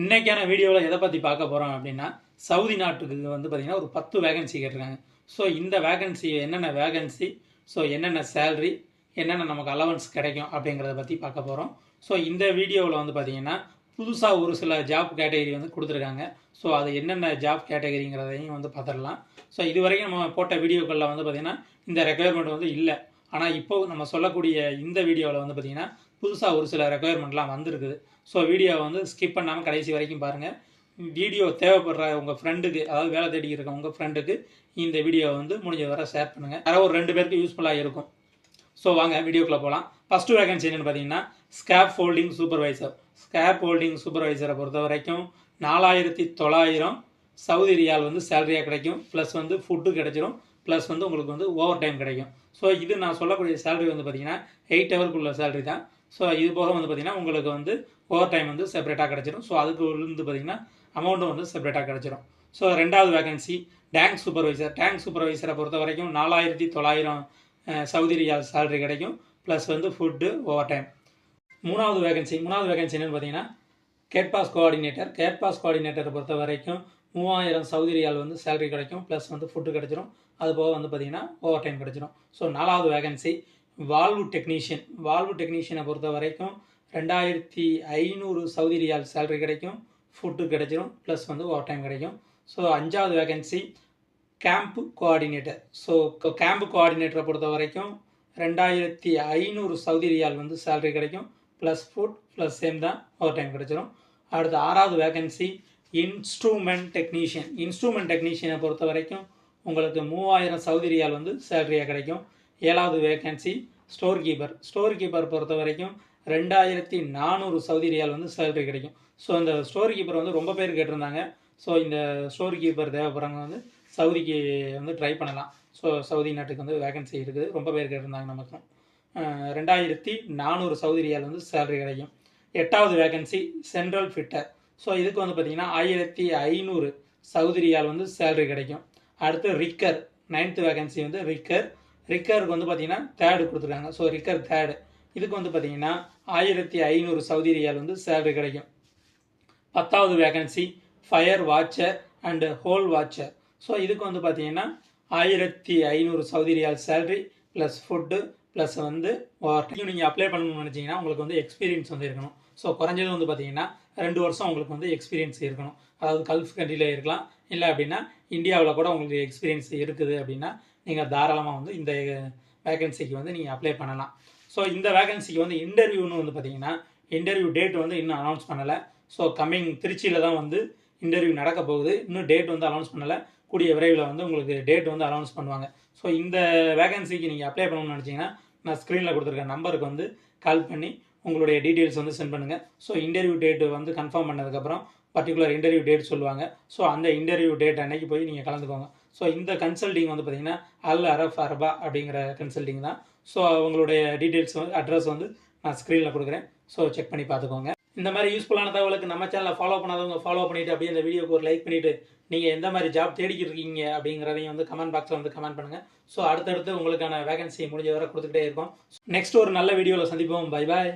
இன்றைக்கான வீடியோவில் எதை பற்றி பார்க்க போகிறோம் அப்படின்னா சவுதி நாட்டுக்கு வந்து பார்த்திங்கன்னா ஒரு பத்து வேகன்சி கேட்டிருக்காங்க. ஸோ இந்த வேகன்சி என்னென்ன வேகன்சி ஸோ என்னென்ன சேல்ரி என்னென்ன நமக்கு அலவன்ஸ் கிடைக்கும் அப்படிங்கிறத பற்றி பார்க்க போகிறோம் ஸோ இந்த வீடியோவில் வந்து பார்த்திங்கன்னா புதுசாக ஒரு சில ஜாப் கேட்டகரி வந்து கொடுத்துருக்காங்க. ஸோ அது என்னென்ன ஜாப் கேட்டகரிங்கிறதையும் வந்து பார்த்துடலாம். ஸோ இது வரைக்கும் நம்ம போட்ட வீடியோக்களில் வந்து பார்த்திங்கன்னா இந்த ரெக்குயர்மெண்ட் வந்து இல்லை. ஆனால் இப்போ நம்ம சொல்லக்கூடிய இந்த வீடியோவில் வந்து பார்த்திங்கன்னா புதுசாக ஒரு சில ரெக்குயர்மெண்ட்லாம் வந்திருக்குது. ஸோ வீடியோவை வந்து ஸ்கிப் பண்ணாமல் கடைசி வரைக்கும் பாருங்கள் வீடியோ தேவைப்படுற உங்கள் ஃப்ரெண்டுக்கு அதாவது வேலை தேடி இருக்க உங்கள் ஃப்ரெண்டுக்கு இந்த வீடியோவை வந்து முடிஞ்ச வரை ஷேர் பண்ணுங்கள் யாராவது ஒரு ரெண்டு பேருக்கு யூஸ்ஃபுல்லாக இருக்கும். ஸோ வாங்க வீடியோக்குள்ளே போகலாம் ஃபஸ்ட்டு வேகன்சி என்னென்னு பார்த்தீங்கன்னா scaffolding supervisor scaffolding சூப்பர்வைசரை பொறுத்த வரைக்கும் நாலாயிரத்தி தொள்ளாயிரம் சவுதி ரியால் வந்து சேலரியாக கிடைக்கும். ப்ளஸ் வந்து ஃபுட்டு கிடைச்சிரும். ப்ளஸ் வந்து உங்களுக்கு வந்து ஓவர் டைம் கிடைக்கும். ஸோ இது நான் சொல்லக்கூடிய சேலரி வந்து பார்த்தீங்கன்னா எயிட் ஹவருக்குள்ள சேலரி தான். ஸோ இது போக வந்து பார்த்திங்கன்னா உங்களுக்கு வந்து ஓவர் டைம் வந்து செப்பரேட்டாக கிடச்சிடும் ஸோ அதுக்கு வந்து பார்த்தீங்கன்னா அமௌண்ட்டும் வந்து செப்பரேட்டாக கிடச்சிரும். ஸோ ரெண்டாவது வேகன்சி டேங்க் சூப்பர்வைசர் டேங்க் சூப்பர்வைசரை பொறுத்த வரைக்கும் நாலாயிரத்தி தொள்ளாயிரம் சவுதி ரியால் சேலரி கிடைக்கும். ப்ளஸ் வந்து ஃபுட்டு ஓவர் டைம் மூணாவது வேகன்சி மூணாவது வேகன்சி என்னென்னு பார்த்தீங்கன்னா கேட்பாஸ் கோஆர்டினேட்டர் கேட்பாஸ் கோஆர்டினேட்டரை பொறுத்த வரைக்கும் மூவாயிரம் சவுதி ரியால் வந்து சேலரி கிடைக்கும். ப்ளஸ் வந்து ஃபுட்டு கிடச்சிரும். அது போக வந்து பார்த்தீங்கன்னா ஓவர் டைம் கிடச்சிரும். ஸோ நாலாவது வேகன்சி வால்வு டெக்னீஷியன் வால்வு டெக்னீஷியனை பொறுத்த வரைக்கும் ரெண்டாயிரத்தி ஐநூறு சவுதி ரியால் சேலரி கிடைக்கும். ஃபுட்டு கிடைச்சிரும். ப்ளஸ் வந்து ஓவர் டைம் கிடைக்கும். ஸோ அஞ்சாவது vacancy camp coordinator so camp கோஆர்டினேட்டரை பொறுத்த வரைக்கும் ரெண்டாயிரத்தி ஐநூறு சவுதி ரியால் வந்து சேலரி கிடைக்கும். ப்ளஸ் ஃபுட் ப்ளஸ் சேம் தான் ஓவர் டைம் கிடைச்சிரும். அடுத்து ஆறாவது வேகன்சி இன்ஸ்ட்ருமெண்ட் டெக்னீஷியன் இன்ஸ்ட்ருமெண்ட் டெக்னீஷியனை பொறுத்த வரைக்கும் உங்களுக்கு மூவாயிரம் சவுதி ரியால் வந்து சேலரியாக கிடைக்கும். ஏழாவது vacancy store keeper store keeper பொறுத்த வரைக்கும் ரெண்டாயிரத்தி நானூறு சவுதி ரியால் வந்து சேலரி கிடைக்கும். ஸோ இந்த ஸ்டோர் கீப்பர் வந்து ரொம்ப பேர் கேட்டிருந்தாங்க. ஸோ இந்த ஸ்டோர் கீப்பர் தேவைப்படுறவங்க வந்து சவுதிக்கு வந்து ட்ரை பண்ணலாம். ஸோ சவுதி நாட்டுக்கு வந்து வேகன்சி இருக்குது. ரொம்ப பேர் கேட்டிருந்தாங்க நமக்கும் ரெண்டாயிரத்தி நானூறு சவுதி ரியால் வந்து சேலரி கிடைக்கும். எட்டாவது வேகன்சி சென்ட்ரல் ஃபிட்டர் ஸோ இதுக்கு வந்து பார்த்திங்கன்னா ஆயிரத்தி ஐநூறு சவுதி ரியால் வந்து சேலரி கிடைக்கும். அடுத்து ரிக்கர் நைன்த்து வேகன்சி வந்து ரிக்கர் ரிக்கருக்கு வந்து பார்த்தீங்கன்னா தேர்டு கொடுத்துருக்காங்க. ஸோ ரிக்கர் தேர்டு இதுக்கு வந்து பார்த்தீங்கன்னா ஆயிரத்தி ஐநூறு சவுதி ரியால் வந்து சேலரி கிடைக்கும். பத்தாவது vacancy fire watcher and hole watcher so இதுக்கு வந்து பார்த்தீங்கன்னா ஆயிரத்தி ஐநூறு Saudi riyal salary plus food plus வந்து நீங்கள் அப்ளை பண்ணணும்னு நினச்சிங்கன்னா உங்களுக்கு வந்து எக்ஸ்பீரியன்ஸ் வந்து இருக்கணும். ஸோ குறைஞ்சது வந்து பார்த்தீங்கன்னா ரெண்டு வருஷம் உங்களுக்கு வந்து எக்ஸ்பீரியன்ஸ் இருக்கணும். அதாவது கல்ஃப் கண்ட்ரியில் இருக்கலாம். இல்லை அப்படின்னா இந்தியாவில் கூட உங்களுக்கு எக்ஸ்பீரியன்ஸ் இருக்குது அப்படின்னா நீங்கள் தாராளமாக வந்து இந்த வேகன்சிக்கு வந்து நீங்கள் அப்ளை பண்ணலாம். ஸோ இந்த வேகன்சிக்கு வந்து இன்டர்வியூன்னு வந்து பார்த்தீங்கன்னா இன்டர்வியூ டேட் வந்து இன்னும் அனௌன்ஸ் பண்ணலை. ஸோ கம்மிங் திருச்சியில் தான் வந்து இன்டர்வியூ நடக்க போகுது. இன்னும் டேட் வந்து அனௌன்ஸ் பண்ணலை. கூடிய விரைவில் வந்து உங்களுக்கு டேட் வந்து அனௌன்ஸ் பண்ணுவாங்க. ஸோ இந்த வேகன்சிக்கு நீங்கள் அப்ளை பண்ணணும்னு நினச்சிங்கன்னா நான் ஸ்க்ரீனில் கொடுத்துருக்க நம்பருக்கு வந்து கால் பண்ணி உங்களுடைய டீட்டெயில்ஸ் வந்து சென்ட் பண்ணுங்கள் ஸோ இன்டர்வியூ டேட்டு வந்து கன்ஃபார்ம் பண்ணதுக்கப்புறம் பர்டிகுலர் இன்டர்வியூ டேட் சொல்லுவாங்க. ஸோ அந்த இன்டர்வியூ டேட் அன்னைக்கு போய் நீங்கள் கலந்துக்கோங்க. ஸோ இந்த கன்சல்டிங் வந்து பார்த்தீங்கன்னா அல் அரஃப் அரபா அப்படிங்கிற கன்சல்டிங் தான். ஸோ அவங்களுடைய டீட்டெயில்ஸ் வந்து அட்ரஸ் வந்து நான் ஸ்க்ரீனில் கொடுக்குறேன். ஸோ செக் பண்ணி பார்த்துக்கோங்க. இந்த மாதிரி யூஸ்ஃபுல்லான தகவலுக்கு நம்ம சேனலை ஃபாலோ பண்ணாதவங்க ஃபாலோ பண்ணிவிட்டு அப்படியே இந்த வீடியோக்கு ஒரு லைக் பண்ணிவிட்டு நீங்கள் எந்த மாதிரி ஜாப் தேடிக்கிட்டு இருக்கீங்க அப்படிங்கிறதையும் வந்து கமெண்ட் பாக்ஸில் வந்து கமெண்ட் பண்ணுங்கள் ஸோ அடுத்தடுத்து உங்களுக்கான வேகன்சி முடிஞ்ச வரை கொடுத்துக்கிட்டே இருக்கும். நெக்ஸ்ட் ஒரு நல்ல வீடியோவில் சந்திப்போம். Bye bye